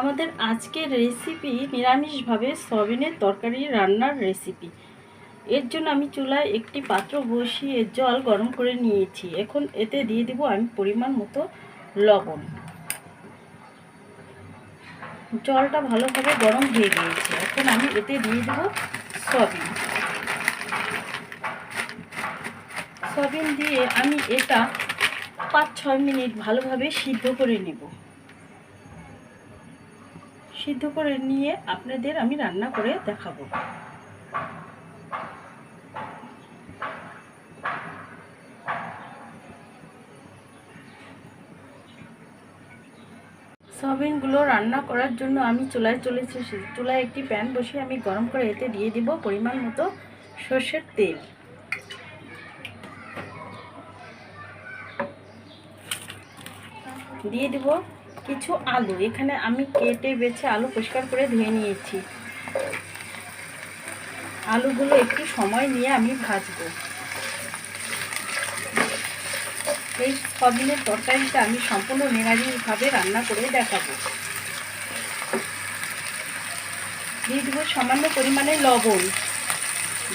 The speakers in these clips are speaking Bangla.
আমাদের আজকের রেসিপি নিরামিষভাবে সয়াবিনের তরকারি রান্নার রেসিপি এর জন্য আমি চুলায় একটি পাত্র বসিয়ে জল গরম করে নিয়েছি। এখন এতে দিয়ে দেবো আমি পরিমাণ মতো লবণ। জলটা ভালোভাবে গরম হয়ে গিয়েছে। এখন আমি এতে দিয়ে দেবো সয়াবিন সয়াবিন দিয়ে আমি এটা পাঁচ ছয় মিনিট ভালোভাবে সিদ্ধ করে নেব। সিদ্ধ করে নিয়ে আপনাদের আমি রান্না করে দেখাবো। সয়াবিনগুলো রান্না করার জন্য আমি চুলায় চলেছি। চুলায় একটি প্যান বসিয়ে আমি গরম করে এতে দিয়ে দিব পরিমাণ মতো সর্ষের তেল। দিয়ে দিব কিছু আলু। এখানে আমি কেটে বেছে আলু পরিষ্কার করে ধুয়ে নিয়েছি। আলুগুলো একটু সময় নিয়ে আমি ভাজবো। এই সবিনের তরকারিটা আমি সম্পূর্ণ নিরামিষভাবে রান্না করে দেখাবো। দিয়ে দেবো সামান্য পরিমাণে লবণ।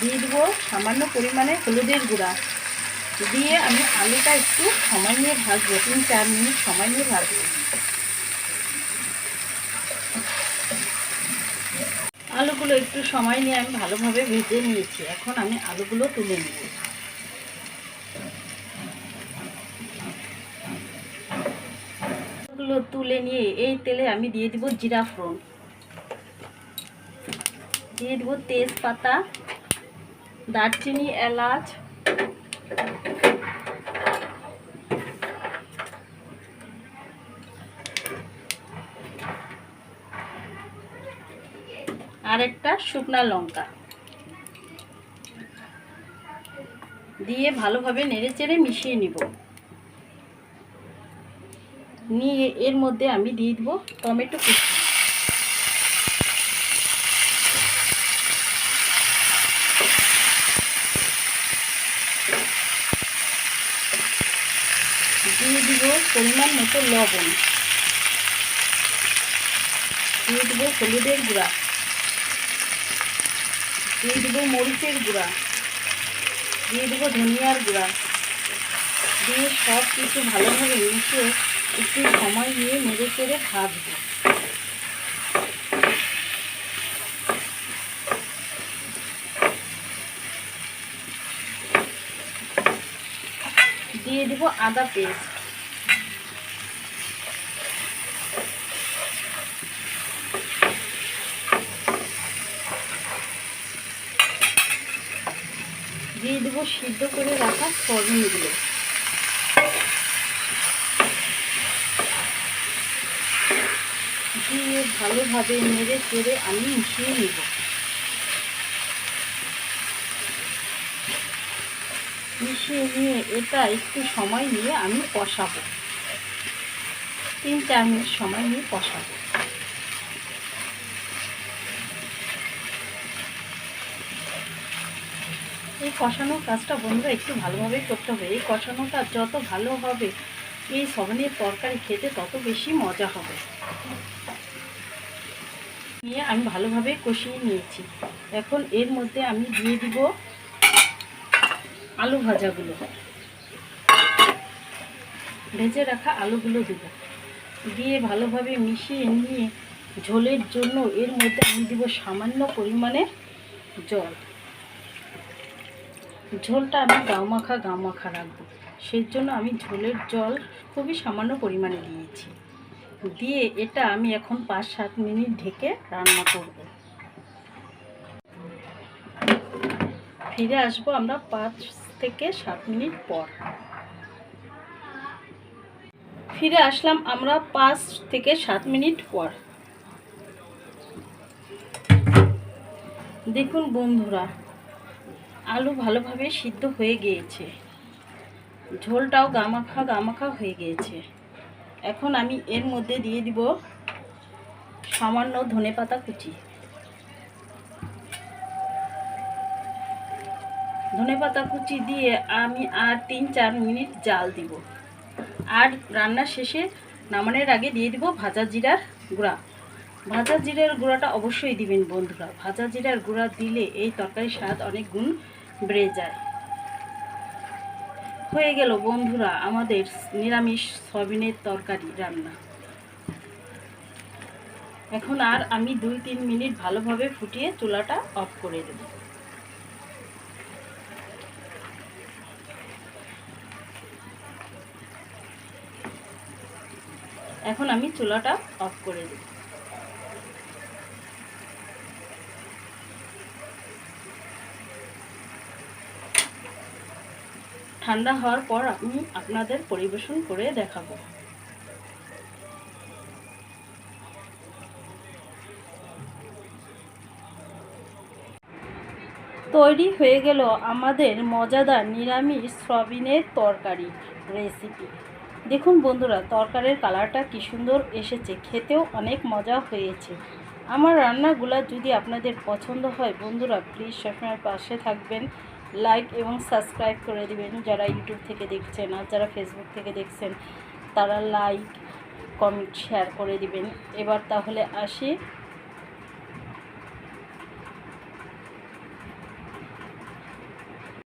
দিয়ে দেবো সামান্য পরিমাণে হলুদের গুঁড়া। দিয়ে আমি আলুটা একটু সময় নিয়ে ভাজবো, তিন চার মিনিট সময় নিয়ে ভাজবো। আলুগুলো একটু সময় নিয়ে আমি ভালোভাবে ভেজে নিয়েছি। এখন আমি আলুগুলো তুলে নিব। আলুগুলো তুলে নিয়ে এই তেলে আমি দিয়ে দিব জিরা ফোড়ন। দিয়ে দিব তেজপাতা, দারচিনি, এলাচ আর একটা শুকনা লঙ্কা। দিয়ে ভালোভাবে নেড়েচেড়ে মিশিয়ে নিব। নিয়ে এর মধ্যে আমি দিয়ে দিব টমেটো কুচি। দিয়ে দিব পরিমাণ মতো লবণ। দিয়ে দেবো হলুদের গুঁড়া। দিয়ে দেবো মরিচের গুঁড়া, দিয়ে দেবো ধনিয়ার গুঁড়া। দিয়ে সব কিছু ভালোভাবে মিশিয়ে একটু সময় নিয়ে নেড়ে চেড়ে ভাজবো। দিয়ে দেবো আদা পেস্ট দিয়ে দেবো সিদ্ধ করে রাখা সয়াবিনগুলো দিয়ে ভালোভাবে নেড়ে চেড়ে আমি মিশিয়ে নেব। মিশিয়ে নিয়ে এটা একটু সময় নিয়ে আমি কষাবো। তিন চার মিনিট সময় নিয়ে কষাবো। এই কষানোর কাজটা বন্ধুরা একটু ভালোভাবেই করতে হবে। এই কষানোটা যত ভালো হবে, এই সবনের তরকারি খেতে তত বেশি মজা হবে। নিয়ে আমি ভালোভাবে কষিয়ে নিয়েছি। এখন এর মধ্যে আমি দিয়ে দিব আলু ভাজাগুলো। ভেজে রাখা আলুগুলো দিব। দিয়ে ভালোভাবে মিশিয়ে নিয়ে ঝোলের জন্য এর মধ্যে আমি দিব সামান্য পরিমাণে জল। ঝোলটা আমি গাও মাখা গাও মাখা রাখব। সেই জন্য আমি ঝোলের জল খুবই সামান্য পরিমাণে দিয়েছি। দিয়ে এটা আমি এখন পাঁচ সাত মিনিট ঢেকে রান্না করব। ফিরে আসব আমরা পাঁচ থেকে সাত মিনিট পর। ফিরে আসলাম আমরা পাঁচ থেকে সাত মিনিট পর। দেখুন বন্ধুরা আলু ভালোভাবে সিদ্ধ হয়ে গিয়েছে। ঝোলটাও গামাখা গামাখা হয়ে গিয়েছে। এখন আমি এর মধ্যে দিয়ে দিব সামান্য ধনেপাতা কুচি। ধনেপাতা কুচি দিয়ে আমি আর তিন চার মিনিট জাল দিব। আর রান্নার শেষে নামানোর আগে দিয়ে দিব ভাজা জিরার গুঁড়া। ভাজা জিরার গুঁড়াটা অবশ্যই দিবেন বন্ধুরা। ভাজা জিরার গুঁড়া দিলে এই তরকারির স্বাদ অনেক গুণ বেড়ে যায়। হয়ে গেল বন্ধুরা আমাদের নিরামিষ সয়াবিনের তরকারি রান্না। এখন আর আমি দুই তিন মিনিট ভালোভাবে ফুটিয়ে চুলাটা অফ করে দেব। এখন আমি চুলাটা অফ করে দেব। ঠান্ডা হওয়ার পর আমি আপনাদের পরিবেশন করে দেখাবো। তৈরি হয়ে গেল আমাদের মজাদার নিরামিষ সয়াবিনের তরকারি রেসিপি দেখুন বন্ধুরা, তরকারির কালারটা কি সুন্দর এসেছে, খেতেও অনেক মজা হয়েছে। আমার রান্নাগুলো যদি আপনাদের পছন্দ হয় বন্ধুরা প্লিজ সবসময় পাশে থাকবেন। লাইক এবং সাবস্ক্রাইব করে দিবেন। যারা ইউটিউব থেকে দেখছেন আর যারা ফেসবুক থেকে দেখছেন, তারা লাইক কমেন্ট শেয়ার করে দিবেন। এবার তাহলে আসি